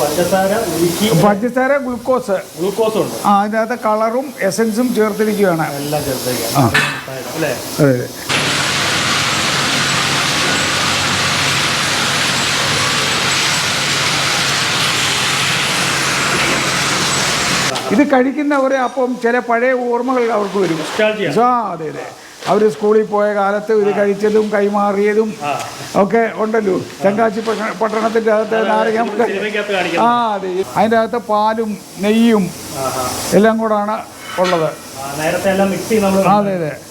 പഞ്ചസാര ഗ്ലൂക്കോസ് പഞ്ചസാര glucose glucose ഉണ്ട്. ആ അതിനകത്ത് കളറും എസൻസും ചേർത്തിരിക്കുകയാണ്. എല്ലാം ചേർത്തിരിക്കുകയാണ്. അതെ ഇത് കഴിക്കുന്നവരെ അപ്പം ചില പഴയ ഓർമ്മകൾ അവർക്ക് വരും. ആ അതെ അതെ. അവർ സ്കൂളിൽ പോയ കാലത്ത് ഇത് കഴിച്ചതും കൈമാറിയതും ഒക്കെ ഉണ്ടല്ലോ. ചങ്കാശി പട്ടണ- പട്ടണത്തിന്റെ അകത്ത് നാരങ്ങ. ആ അതെ. അതിന്റെ അകത്ത് പാലും നെയ്യും. എല്ലാം കൂടാണ് ഉള്ളത്. അതെ അതെ.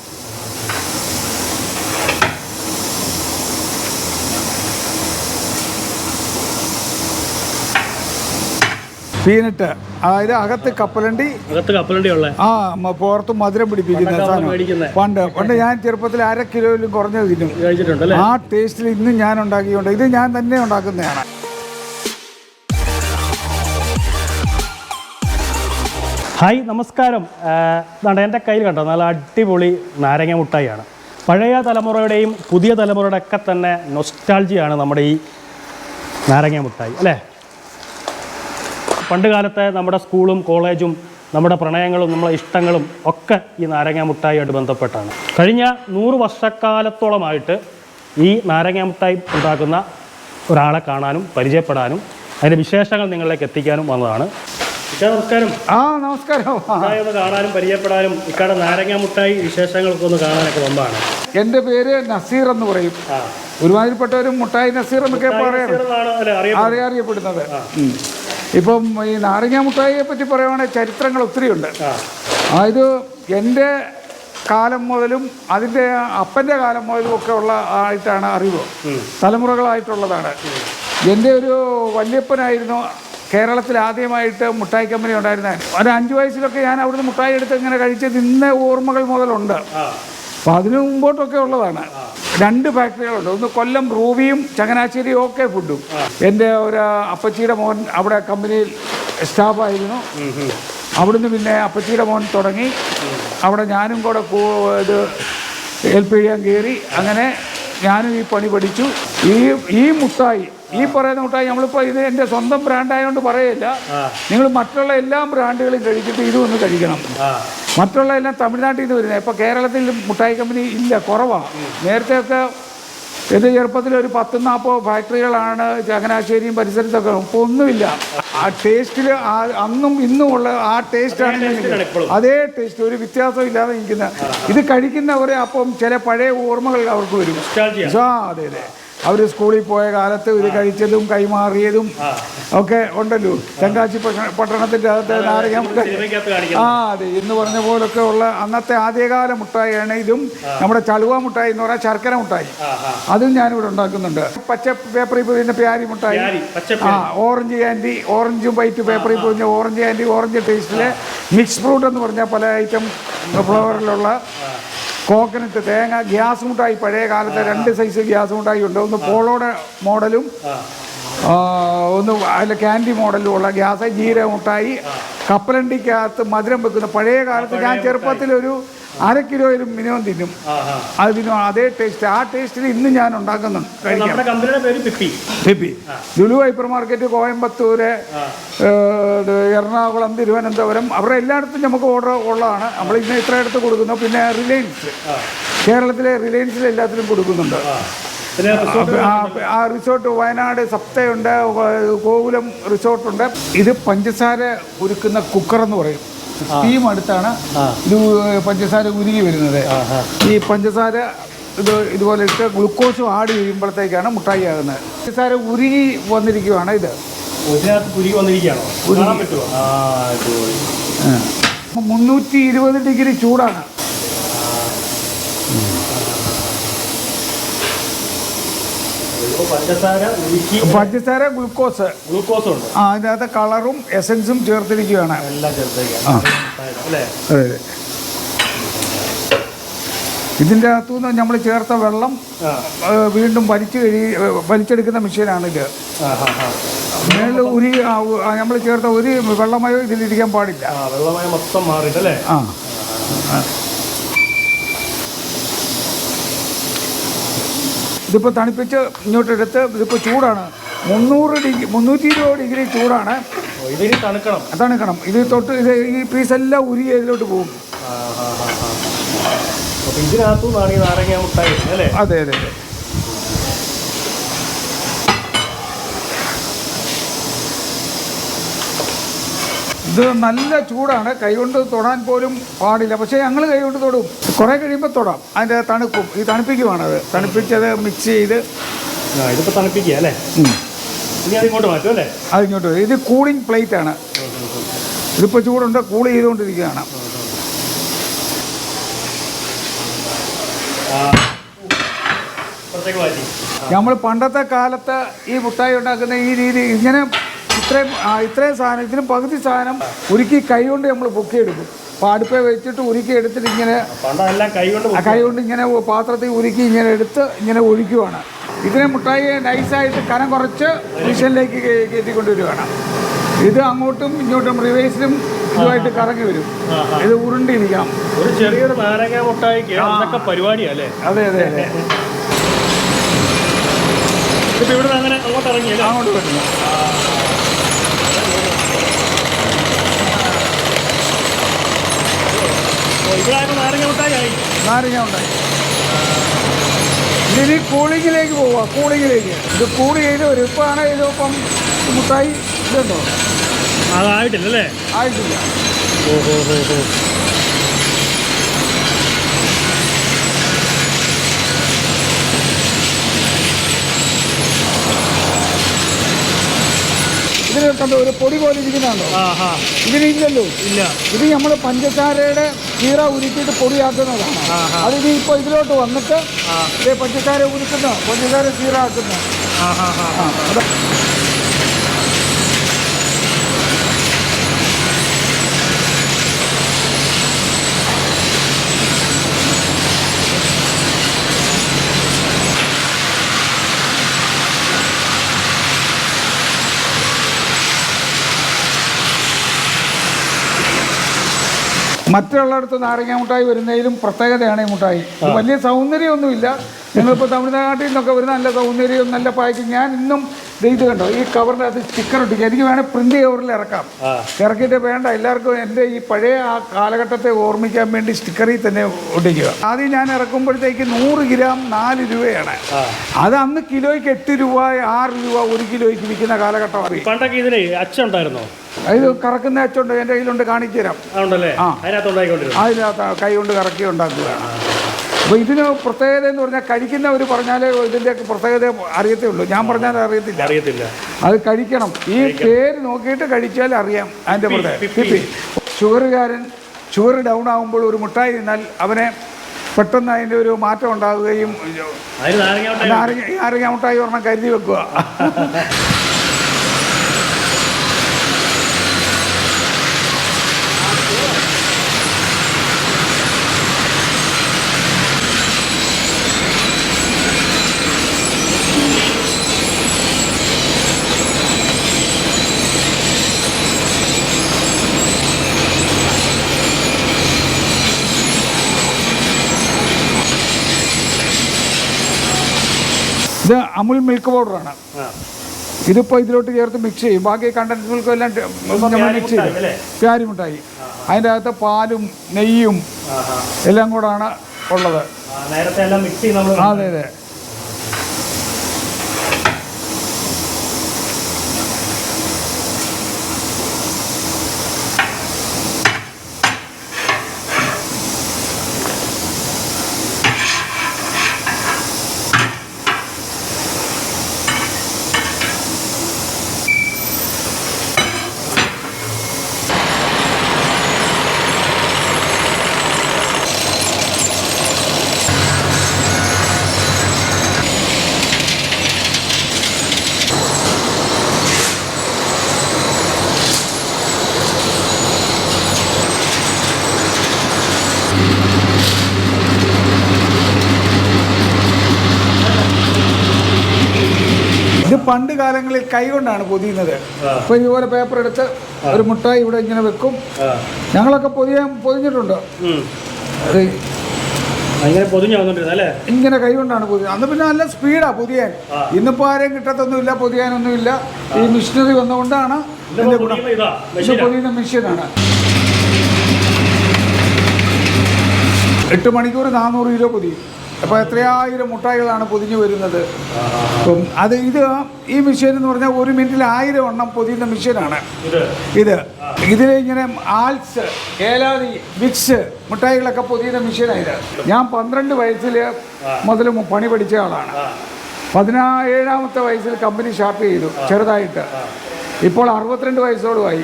പീനട്ട് അതായത് അകത്ത് കപ്പലണ്ടി അകത്ത് കപ്പലണ്ടി ഉള്ള. ആ പുറത്ത് മധുരം പിടിപ്പിക്കുന്ന സാധനം. പണ്ട് പണ്ട് ഞാൻ ചെറുപ്പത്തിൽ അര കിലോയിലും കുറഞ്ഞത് തിന്നും. ആ ടേസ്റ്റിൽ ഇന്നും ഞാൻ ഉണ്ടാക്കിയുണ്ട് ഇത് ഞാൻ തന്നെ ഉണ്ടാക്കുന്നതാണ്. ഹായ് നമസ്കാരം. ഇതാണ്ട് എന്റെ കയ്യിൽ കണ്ടോ? നല്ല അടിപൊളി നാരങ്ങ മുട്ടായിയാണ്. പഴയ തലമുറയുടെയും പുതിയ തലമുറയുടെ ഒക്കെ തന്നെ നൊസ്റ്റാൾജിയാണ് നമ്മുടെ ഈ നാരങ്ങ മുട്ടായി അല്ലേ? പണ്ട് കാലത്തെ നമ്മുടെ സ്കൂളും കോളേജും നമ്മുടെ പ്രണയങ്ങളും നമ്മളെ ഇഷ്ടങ്ങളും ഒക്കെ ഈ നാരങ്ങ മുട്ടായിയായിട്ട് ബന്ധപ്പെട്ടാണ്. കഴിഞ്ഞ നൂറ് വർഷക്കാലത്തോളമായിട്ട് ഈ നാരങ്ങ മുട്ടായി ഉണ്ടാക്കുന്ന ഒരാളെ കാണാനും പരിചയപ്പെടാനും അതിന്റെ വിശേഷങ്ങൾ നിങ്ങളിലേക്ക് എത്തിക്കാനും വന്നതാണ്. നമസ്കാരം. ആ നമസ്കാരം. ഒന്ന് കാണാനും പരിചയപ്പെടാനും ഇക്കാടെ നാരങ്ങ മുട്ടായി വിശേഷങ്ങളൊക്കെ ഒന്ന് കാണാനൊക്കെ വന്നതാണ്. എന്റെ പേര് നസീർ എന്ന് പറയും. ഒരുമാതിരിപ്പെട്ടവരും മുട്ടായി നസീർ എന്നൊക്കെ അറിയപ്പെടുന്നത്. ഇപ്പം ഈ നാരങ്ങ മുട്ടായിയെ പറ്റി പറയുവാണെങ്കിൽ ചരിത്രങ്ങൾ ഒത്തിരിയുണ്ട്. അതായത് എന്റെ കാലം മുതലും അതിന്റെ അപ്പന്റെ കാലം മുതലും ഒക്കെ ഉള്ള ആയിട്ടാണ് അറിവ്. തലമുറകളായിട്ടുള്ളതാണ്. എന്റെ ഒരു വല്യപ്പനായിരുന്നു കേരളത്തിൽ ആദ്യമായിട്ട് മുട്ടായി കമ്പനി ഉണ്ടായിരുന്നത്. ഒരു അഞ്ച് വയസ്സിലൊക്കെ ഞാൻ അവിടുന്ന് മുട്ടായി എടുത്ത് ഇങ്ങനെ കഴിച്ച് നിന്ന ഓർമ്മകൾ മുതലുണ്ട്. അപ്പോൾ അതിന് മുമ്പോട്ടൊക്കെ ഉള്ളതാണ്. രണ്ട് ഫാക്ടറികളുണ്ട് ഒന്ന് കൊല്ലം റൂവിയും ചങ്ങനാശ്ശേരിയും ഒക്കെ ഫുഡും എന്റെ ഒരു അപ്പച്ചിയുടെ മോൻ അവിടെ കമ്പനിയിൽ സ്റ്റാഫായിരുന്നു. അവിടുന്ന് പിന്നെ അപ്പച്ചിയുടെ മോൻ തുടങ്ങി. അവിടെ ഞാനും കൂടെ ഇത് ഹെൽപ്പ് കയറി അങ്ങനെ ഞാനും ഈ പണി പഠിച്ചു. ഈ ഈ മുട്ടായി ഈ പറയുന്ന മുട്ടായി നമ്മളിപ്പോൾ ഇത് എന്റെ സ്വന്തം ബ്രാൻഡായതുകൊണ്ട് പറയില്ല നിങ്ങൾ മറ്റുള്ള എല്ലാ ബ്രാൻഡുകളും കഴിച്ചിട്ട് ഇതും ഒന്ന് കഴിക്കണം. മറ്റുള്ള എല്ലാം തമിഴ്നാട്ടിൽ നിന്ന് വരുന്നത്. ഇപ്പോൾ കേരളത്തിൽ മുട്ടായി കമ്പനി ഇല്ല കുറവാണ് നേരത്തെയൊക്കെ എന്റെ ചെറുപ്പത്തിൽ ഒരു പത്ത് നാൽപ്പത് ഫാക്ടറികളാണ് ചങ്ങനാശ്ശേരിയും പരിസരത്തൊക്കെ. ഇപ്പോൾ ഒന്നുമില്ല. ആ ടേസ്റ്റിൽ അന്നും ഇന്നും ഉള്ള ആ ടേസ്റ്റാണ് അതേ ടേസ്റ്റ് ഒരു വ്യത്യാസം ഇല്ലാതെ നിൽക്കുന്ന ഇത് കഴിക്കുന്നവരെ അപ്പം ചില പഴയ ഓർമ്മകൾ അവർക്ക് വരും. ആ അതെ അതെ. അവർ സ്കൂളിൽ പോയ കാലത്ത് ഇത് കഴിച്ചതും കൈമാറിയതും ഒക്കെ ഉണ്ടല്ലോ. പട്ടണ- പട്ടണത്തിന്റെ അകത്ത് നാരങ്ങ ആ അതെ. എന്ന് പറഞ്ഞ പോലൊക്കെ ഉള്ള അന്നത്തെ ആദ്യകാല മുട്ടായിയാണ് ഇതും. നമ്മുടെ ചളുവ മുട്ടായി എന്ന് പറഞ്ഞാൽ ശർക്കര മുട്ടായി. അതും ഞാനിവിടെ ഉണ്ടാക്കുന്നുണ്ട്. പച്ച പേപ്പറിൽ പൊതിഞ്ഞ പ്യാരി മുട്ടായി. ആ ഓറഞ്ച് ക്യാൻഡി ഓറഞ്ചും വൈറ്റ് പേപ്പറിൽ പൊതിഞ്ഞ ഓറഞ്ച് ക്യാൻഡി ഓറഞ്ച് ടേസ്റ്റിലെ മിക്സ് ഫ്രൂട്ട് എന്ന് പറഞ്ഞാൽ പല ഐറ്റം ഫ്ലേവറിലുള്ള കോക്കനട്ട് തേങ്ങ ഗ്യാസ് മുട്ടായി പഴയ കാലത്തെ രണ്ട് സൈസ് ഗ്യാസ് മുട്ടായി ഉണ്ട് ഒന്ന് പോളോടെ മോഡലും ഒന്ന് അതിൽ ക്യാൻഡി മോഡലും ഉള്ള ഗ്യാസ് ജീര മുട്ടായി കപ്പലണ്ടിക്കകത്ത് മധുരം വെക്കുന്ന പഴയ കാലത്ത് ഞാൻ ചെറുപ്പത്തിലൊരു അര കിലോയിലും മിനിമം തിന്നും. അത് തിന്നും. അതേ ടേസ്റ്റ് ആ ടേസ്റ്റിൽ ഇന്നും ഞാൻ ഉണ്ടാക്കുന്നുണ്ട് പിപ്പി. ലുലു ഹൈപ്പർ മാർക്കറ്റ് ഇത് എറണാകുളം തിരുവനന്തപുരം അവരുടെ എല്ലായിടത്തും നമുക്ക് ഓർഡർ ഉള്ളതാണ്. നമ്മൾ ഇന്ന് ഇത്ര അടുത്ത് കൊടുക്കുന്നു. പിന്നെ റിലയൻസ് കേരളത്തിലെ റിലയൻസിൽ എല്ലാത്തിലും കൊടുക്കുന്നുണ്ട്. ആ റിസോർട്ട് ആ, ആ റിസോർട്ട് വയനാട് സപ്തയുണ്ട് ഗോകുലം കോകുലം റിസോർട്ടുണ്ട്. ഇത് പഞ്ചസാര ഉരുക്കുന്ന കുക്കർ എന്ന് പറയും. സ്റ്റീം അടുത്താണ് ഇത് പഞ്ചസാര ഉരുകി വരുന്നത്. ഈ പഞ്ചസാര ഇത് ഇതുപോലെ ഇട്ട് ഗ്ലൂക്കോസ് ആഡ് ചെയ്യുമ്പോഴത്തേക്കാണ് മുട്ടായി ആകുന്നത് പഞ്ചസാര ഉരുകി വന്നിരിക്കുകയാണ് ഇത്. വന്നിരിക്കുകയാണോ? മുന്നൂറ്റി ഇരുപത് ഡിഗ്രി ചൂടാണ്. പഞ്ചസാര ഗ്ലൂക്കോസ് പഞ്ചസാര ഗ്ലൂക്കോസ് ഗ്ലൂക്കോസും ഉണ്ട്. ആ അതിനകത്ത് കളറും എസൻസും ചേർത്തിരിക്കുകയാണ്. എല്ലാം അതെ ഇതിന്റെ അകത്തുനിന്ന് നമ്മൾ ചേർത്ത വെള്ളം വീണ്ടും വലിച്ചു കഴി വലിച്ചെടുക്കുന്ന മെഷീനാണിത് മേളിൽ ഉരി നമ്മൾ ചേർത്ത ഒരു വെള്ളമയോ ഇതിലിരിക്കാൻ പാടില്ല. വെള്ളമയം മൊത്തം മാറിയിട്ടല്ലേ? ആ. ഇതിപ്പോൾ തണുപ്പിച്ച് ഇങ്ങോട്ട് എടുത്ത് ഇതിപ്പോൾ ചൂടാണ്. മുന്നൂറ് ഡിഗ്രി മുന്നൂറ്റി ഇരുപത് ഡിഗ്രി ചൂടാണ്. തണുക്കണം. തണുക്കണം. ഇത് തൊട്ട് ഇത് ഈ പീസെല്ലാം ഉരി ഇതിലോട്ട് പോകും. അതെ അതെ അതെ. ഇത് നല്ല ചൂടാണ്. കൈകൊണ്ട് തൊടാൻ പോലും പാടില്ല. പക്ഷേ ഞങ്ങൾ കൈകൊണ്ട് തൊടും. കുറേ കഴിയുമ്പോൾ തൊടാം. അതിന്റെ തണുപ്പും. ഈ തണുപ്പിക്കുവാണ് അത്. തണുപ്പിച്ചത് മിക്സ് ചെയ്ത് തണുപ്പിക്കുക അല്ലേ? ഉം. ഇനി അത് ഇങ്ങോട്ട് മാറ്റും അല്ലേ? അതിങ്ങോട്ട്. ഇത് കൂളിംഗ് പ്ലേറ്റ് ആണ്. ഇതിപ്പോൾ ചൂടുണ്ട്. കൂൾ ചെയ്തുകൊണ്ടിരിക്കുകയാണ്. നമ്മൾ പണ്ടത്തെ കാലത്ത് ഈ മുട്ടായി ഉണ്ടാക്കുന്ന ഈ രീതി ഇങ്ങനെ ഇത്രയും ഇത്രയും സാധനം ഇതിന് പകുതി സാധനം ഉരുക്കി കൈകൊണ്ട് നമ്മൾ പൊക്കിയെടുക്കും അപ്പോൾ അടുപ്പേ വെച്ചിട്ട് ഉരുക്കി എടുത്തിട്ട് ഇങ്ങനെ കൈകൊണ്ട് ഇങ്ങനെ പാത്രത്തിൽ ഉരുക്കി ഇങ്ങനെ എടുത്ത് ഇങ്ങനെ ഒഴിക്കുവാണ്. ഇതിനെ മുട്ടായി നൈസായിട്ട് കനം കുറച്ച് മിഷനിലേക്ക് കയറ്റിക്കൊണ്ടുവരികയാണ് ഇത് അങ്ങോട്ടും ഇങ്ങോട്ടും റിവേഴ്സിലും ഇതുമായിട്ട് കറങ്ങി വരും. ഇത് ഉരുണ്ടിരിക്കണം ഒരു ചെറിയൊരു നാരങ്ങ മുട്ടായിക്ക് പരിപാടിയല്ലേ? അതെ അതെ അതെ. ഇപ്പൊ ഇവിടെ അങ്ങനെ അങ്ങോട്ട് ഇറങ്ങിയല്ലേ അങ്ങോട്ട് വരുന്നു ഓ, ഇവിടായപ്പോ നാരങ്ങ ഉണ്ടായി. ഇനി കൂളിങ്ങിലേക്ക് പോവുക കൂളിങ്ങിലേക്ക്. ഇത് കൂളി ചെയ്ത് വരും ഇപ്പോഴാണ് ഇതിപ്പം മുട്ടായി ഇതുണ്ടോ? അതായിട്ടില്ലല്ലേ ആയിട്ടില്ല. ഓഹോ ഓഹോ ഓഹോ. ഇതിന് കണ്ടോ ഒരു പൊടി പോലെ ഇരിക്കുന്നുണ്ടോ? ഇതിനില്ലല്ലോ. ഇല്ല. ഇത് നമ്മൾ പഞ്ചസാരയുടെ ചീറ ഉരുക്കിയിട്ട് പൊടിയാക്കുന്നതാണ്. അത് ഇനി ഇപ്പോൾ ഇതിലോട്ട് വന്നിട്ട് പഞ്ചസാര ഉരുക്കുന്ന പഞ്ചസാര ചീറ ആക്കുന്ന. മറ്റുള്ളിടത്ത് നാരങ്ങ മുട്ടായി വരുന്നതിലും പ്രത്യേകതയാണ് ഈ മുട്ടായി. വലിയ സൗന്ദര്യമൊന്നുമില്ല. നിങ്ങളിപ്പോൾ തമിഴ്നാട്ടിൽ നിന്നൊക്കെ വരുന്ന നല്ല സൗന്ദര്യവും നല്ല പായ്ക്കും ഞാൻ ഇന്നും ഇത് കണ്ടോ? ഈ കവറിന്റെ അകത്ത് സ്റ്റിക്കർ ഒട്ടിക്കുക എനിക്ക് വേണേൽ പ്രിന്റ് കവറിൽ ഇറക്കാം. ഇറക്കിയിട്ട് വേണ്ട എല്ലാവർക്കും എന്റെ ഈ പഴയ ആ കാലഘട്ടത്തെ ഓർമ്മിക്കാൻ വേണ്ടി സ്റ്റിക്കറിൽ തന്നെ ഒട്ടിക്കുക. ആദ്യം ഞാൻ ഇറക്കുമ്പോഴത്തേക്ക് നൂറ് ഗ്രാം നാല് രൂപയാണ്. അത് അന്ന് കിലോയ്ക്ക് എട്ട് രൂപ ആറ് രൂപ ഒരു കിലോയ്ക്ക് വിൽക്കുന്ന കാലഘട്ടം അറിയാം പണ്ടൊക്കെ ഇതിന് അച്ചുണ്ടായിരുന്നോ ഇത് കറക്കുന്ന അച്ഛണ്ടോ എന്റെ കയ്യിലുണ്ട് കാണിച്ചു തരാം ആ. അതിനകത്ത് കൈ കൊണ്ട് കറക്കി ഉണ്ടാക്കുകയാണ്. അപ്പോൾ ഇതിന് പ്രത്യേകത എന്ന് പറഞ്ഞാൽ കഴിക്കുന്നവർ പറഞ്ഞാലേ ഇതിന്റെ പ്രത്യേകത അറിയത്തേ ഉള്ളൂ ഞാൻ പറഞ്ഞാൽ അറിയത്തില്ല. അറിയത്തില്ല. അത് കഴിക്കണം. ഈ പേര് നോക്കിയിട്ട് കഴിച്ചാൽ അറിയാം അതിന്റെ പ്രത്യേകത. ഷുഗറുകാരൻ ഷുഗർ ഡൗൺ ആകുമ്പോൾ ഒരു മുട്ടായി തിന്നാൽ അവനെ പെട്ടെന്ന് അതിന്റെ ഒരു മാറ്റം ഉണ്ടാവുകയും നാരങ്ങ മുട്ടായി പറഞ്ഞാൽ നാരങ്ങ മുട്ടായി ഒരെണ്ണം കരുതി വെക്കുക. ഇത് അമുൽ മിൽക്ക് പൗഡറാണ് ഇതിപ്പോൾ ഇതിലോട്ട് ചേർത്ത് മിക്സ് ചെയ്യും. ബാക്കി കണ്ടൻസ് മിൽക്കും എല്ലാം നമ്മൾ മിക്സ് ചെയ്യും? പ്യാരി മിഠായി അതിന്റെ അകത്ത് പാലും നെയ്യും എല്ലാം കൂടാണ് ഉള്ളത്. അതെ അതെ. പണ്ട് കാലങ്ങളിൽ കൈകൊണ്ടാണ് പൊതിയുന്നത്. അപ്പൊ ഇതുപോലെ പേപ്പർ എടുത്ത് ഒരു മുട്ടായി ഇവിടെ ഇങ്ങനെ വെക്കും. ഞങ്ങളൊക്കെ പൊതിയാൻ പൊതിഞ്ഞിട്ടുണ്ട്. ഇങ്ങനെ കൈകൊണ്ടാണ് കൊണ്ടാണ് പുതിയ അന്ന് പിന്നെ നല്ല സ്പീഡാ പൊതിയാൻ. ഇന്നിപ്പോ ആരെയും കിട്ടത്തൊന്നുമില്ല പൊതിയാനൊന്നുമില്ല. ഈ മിഷനറി വന്നുകൊണ്ടാണ്. പൊതിയുന്ന മെഷീനാണ് എട്ട് മണിക്കൂർ നാനൂറ് കിലോ പൊതിയും. അപ്പോൾ എത്രയായിരം മുട്ടായികളാണ് പൊതിഞ്ഞു വരുന്നത്? അപ്പം അത് ഇത് ഈ മെഷീൻ എന്ന് പറഞ്ഞാൽ ഒരു മിനിറ്റിൽ ആയിരം എണ്ണം പൊതിയുന്ന മെഷീനാണ് ഇത്. ഇത്. ഇതിൽ ഇങ്ങനെ ആൽസ് ഏലാതി വിക്സ് മുട്ടായികളൊക്കെ പൊതിയുന്ന മെഷീനായത് ഞാൻ പന്ത്രണ്ട് വയസ്സിൽ മുതൽ പണി പഠിച്ച ആളാണ്. പതിനാ പതിനേഴാമത്തെ വയസ്സിൽ കമ്പനി സ്റ്റാർട്ട് ചെയ്തു ചെറുതായിട്ട്. ഇപ്പോൾ അറുപത്തിരണ്ട് വയസ്സോടുമായി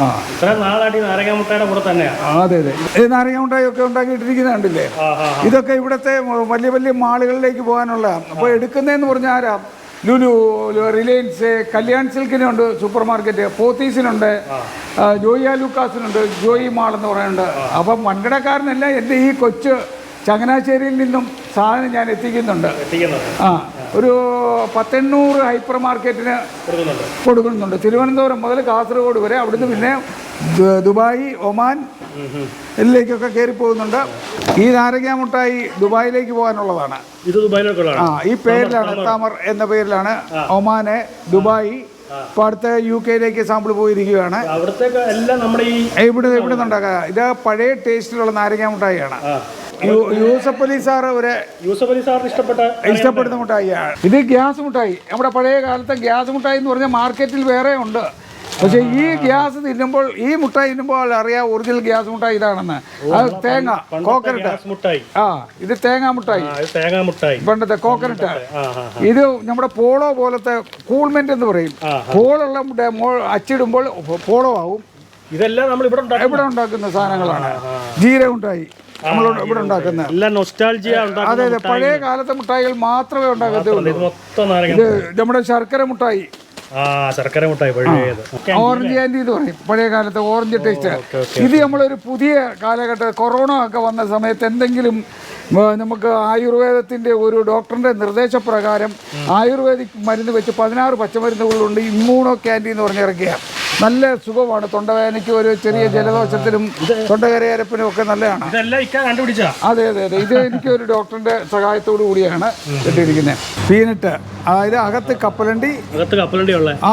ആ. ഇത്ര നാളായിട്ട് ഈ നാരങ്ങ മുട്ടയുടെ കൂടെ തന്നെയാണ് ആ, അതെ അതെ. ഇത് നാരങ്ങ ഉണ്ടാക്കിയിട്ടിരിക്കുന്നത് കണ്ടില്ലേ ഇതൊക്കെ ഇവിടുത്തെ വലിയ വലിയ മാളുകളിലേക്ക് പോകാനുള്ള അപ്പോൾ എടുക്കുന്നതെന്ന് പറഞ്ഞാൽ ആരാ? ലുലു റിലയൻസ് കല്യാൺ സിൽക്കിനുണ്ട് സൂപ്പർ മാർക്കറ്റ് പോത്തീസിനുണ്ട് ജോയി ലൂക്കാസിനുണ്ട് ജോയി മാൾ എന്ന് പറയുന്നുണ്ട്. അപ്പം വൻകിടക്കാരനല്ല എന്റെ ഈ കൊച്ച് ചങ്ങനാശ്ശേരിയിൽ നിന്നും സാധനം ഞാൻ എത്തിക്കുന്നുണ്ട്. ആ. ഒരു പത്തെണ്ണൂറ് ഹൈപ്പർ മാർക്കറ്റിന് കൊടുക്കുന്നുണ്ട്. തിരുവനന്തപുരം മുതൽ കാസർഗോഡ് വരെ അവിടുന്ന് പിന്നെ ദുബായ് ഒമാൻ. ഇതിലേക്കൊക്കെ കയറി പോകുന്നുണ്ട്. ഈ നാരങ്ങ മുട്ടായി ദുബായിലേക്ക് പോകാനുള്ളതാണ്. ആ ഈ പേരിലാണ് താമർ. എന്ന പേരിലാണ് ഒമാന് ദുബായ് ഇപ്പൊ അടുത്ത യു കെയിലേക്ക് സാമ്പിൾ പോയിരിക്കുകയാണ്. ഇവിടെ ഇവിടെ നിന്നുണ്ടാക്കുക ഇത് പഴയ ടേസ്റ്റിലുള്ള നാരങ്ങ മുട്ടായിയാണ് യൂസഫ് അലി ഒരു യൂസഫ് അലി സാറിന് ഇഷ്ടപ്പെട്ട ഇഷ്ടപ്പെടുന്ന മുട്ടായിയാണ് ഇത് ഗ്യാസ് മുട്ടായി. നമ്മുടെ പഴയ കാലത്തെ ഗ്യാസ് മുട്ടായി എന്ന് പറഞ്ഞാൽ മാർക്കറ്റിൽ വേറെ ഉണ്ട്. പക്ഷേ ഈ ഗ്യാസ് തിന്നുമ്പോൾ ഈ മുട്ടായി തിന്നുമ്പോൾ അറിയാം ഒറിജിനൽ ഗ്യാസ് മുട്ടായി ഇതാണെന്ന്. അത് തേങ്ങ കോക്കനട്ട് മുട്ടായി. ആ ഇത് തേങ്ങ മുട്ടായി. തേങ്ങാ മുട്ടായി. പണ്ടത്തെ കോക്കനട്ട്. ഇത് നമ്മുടെ പോളോ പോലത്തെ കൂൾമെന്റ് എന്ന് പറയും. പോളുള്ള മുട്ട- അച്ചിടുമ്പോൾ പോളോ ആവും. ഇതെല്ലാം നമ്മൾ ഇവിടെ ഇവിടെ ഉണ്ടാക്കുന്ന സാധനങ്ങളാണ്. ജീര മുട്ടായി. നമ്മൾ ഇവിടെ ഉണ്ടാക്കുന്ന. എല്ലാം നൊസ്റ്റാൾജിയ അതെ അതെ പഴയ കാലത്തെ മുട്ടായികൾ മാത്രമേ ഉണ്ടാക്കത്തുള്ളൂ മൊത്തം ഇത് നമ്മുടെ ശർക്കര മുട്ടായി. ശർക്കര ഓറഞ്ച് ആൻഡ് എന്ന് പറയും പഴയ കാലത്തെ ഓറഞ്ച് ടേസ്റ്റ് ഇത് നമ്മളൊരു പുതിയ കാലഘട്ടം കൊറോണ ഒക്കെ വന്ന സമയത്ത് എന്തെങ്കിലും നമുക്ക് ആയുർവേദത്തിന്റെ ഒരു ഡോക്ടറിന്റെ നിർദ്ദേശപ്രകാരം ആയുർവേദിക് മരുന്ന് വെച്ച് പതിനാറ് പച്ചമരുന്നുകളുണ്ട് ഇമ്മ്യൂണോ ക്യാൻഡി എന്ന് പറഞ്ഞിറക്കിയ നല്ല സുഖമാണ്. തൊണ്ടവേദനയ്ക്ക് ഒരു ചെറിയ ജലദോഷത്തിനും തൊണ്ടകരയരപ്പിനും ഒക്കെ നല്ലതാണ്. അതെ അതെ അതെ. ഇത് എനിക്ക് ഒരു ഡോക്ടറിന്റെ സഹായത്തോടു കൂടിയാണ് ഇട്ടിരിക്കുന്നത് പീനട്ട് അതായത് അകത്ത് കപ്പലണ്ടി. ആ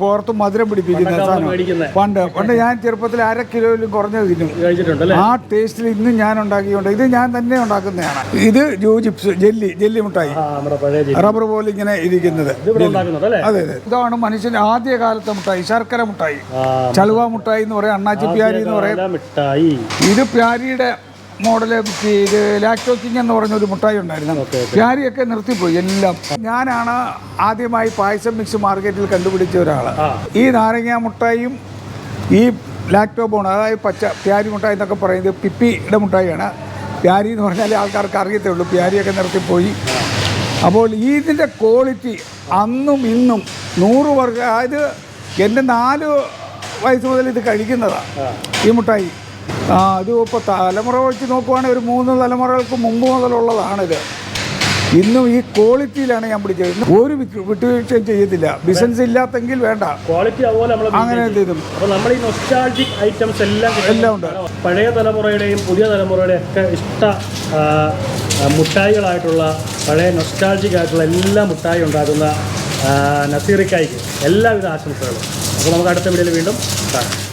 പുറത്ത് മധുരം പിടിപ്പിക്കുന്ന സാധനം പണ്ട് പണ്ട് ഞാൻ ചെറുപ്പത്തിൽ അര കിലോയിലും കുറഞ്ഞ തിന്നും. ആ ടേസ്റ്റിൽ ഇന്ന് ഞാൻ ഉണ്ടാക്കിയുണ്ട് ഇത് ഞാൻ തന്നെ ഉണ്ടാക്കുന്നതാണ്. ഇത് ജൂ ജെല്ലി ജെല്ലി മുട്ടായി റബ്ബർ പോലെ ഇങ്ങനെ ഇരിക്കുന്നത്. അതെ അതെ. ഇതാണ് മനുഷ്യന്റെ ആദ്യ കാലത്തെ മിഠായി ശർക്കര മിഠായി. ആ ചളുവ മിഠായി എന്ന് പറയും അണ്ണാച്ചി പ്യാരി എന്ന് പറയും. മിഠായി? ഇത് പ്യാരിയുടെ മോഡൽ ഇത് ലാക്ടോ കിങ് എന്ന് പറഞ്ഞ ഒരു മുട്ടായി ഉണ്ടായിരുന്നു പ്യാരിയൊക്കെ നിർത്തിപ്പോയി എല്ലാം. ഞാനാണ് ആദ്യമായി പായസം മിക്സ് മാർക്കറ്റിൽ കണ്ടുപിടിച്ച ഒരാൾ ഈ നാരങ്ങ മുട്ടായും ഈ ലാക്ടോ ബോൺ അതായത് പച്ച പ്യാരി മുട്ടായി എന്നൊക്കെ പറയുന്നത് പിപ്പിയുടെ മുട്ടായിയാണ് പ്യാരി എന്ന് പറഞ്ഞാൽ ആൾക്കാർക്ക് അറിയത്തേ ഉള്ളൂ പ്യാരിയൊക്കെ നിർത്തിപ്പോയി. അപ്പോൾ ഇതിന്റെ ക്വാളിറ്റി അന്നും ഇന്നും നൂറ് വർഗ അതായത് എന്റെ നാല് വയസ്സ് മുതൽ ഇത് കഴിക്കുന്നതാണ് ഈ മുട്ടായി. ആ ഇത് ഇപ്പോൾ തലമുറ വെച്ച് നോക്കുവാണെങ്കിൽ ഒരു മൂന്ന് തലമുറകൾക്ക് മുമ്പ് മുതലുള്ളതാണിത്. ഇന്നും ഈ ക്വാളിറ്റിയിലാണ് ഞാൻ പിടിച്ചത്. ഒരു വിട്ട് വിട്ടുവീഴ്ചയും ചെയ്യത്തില്ല. ബിസിനസ് ഇല്ലാത്തെങ്കിൽ വേണ്ട. ക്വാളിറ്റി അതുപോലെ അങ്ങനെ ചെയ്തും നമ്മൾ ഈ നൊസ്റ്റാൾജിക് ഐറ്റംസ് എല്ലാം എല്ലാം ഉണ്ട്. പഴയ തലമുറയുടെയും പുതിയ തലമുറയുടെയും ഒക്കെ ഇഷ്ട മുട്ടായികളായിട്ടുള്ള പഴയ നൊസ്റ്റാൾജിക് ആയിട്ടുള്ള എല്ലാ മുട്ടായി ഉണ്ടാക്കുന്ന നസീറിക്കായിക്ക് എല്ലാവിധ ആശംസകളും. അപ്പോൾ നമുക്ക് അടുത്ത വീഡിയോയിൽ വീണ്ടും കാണാം.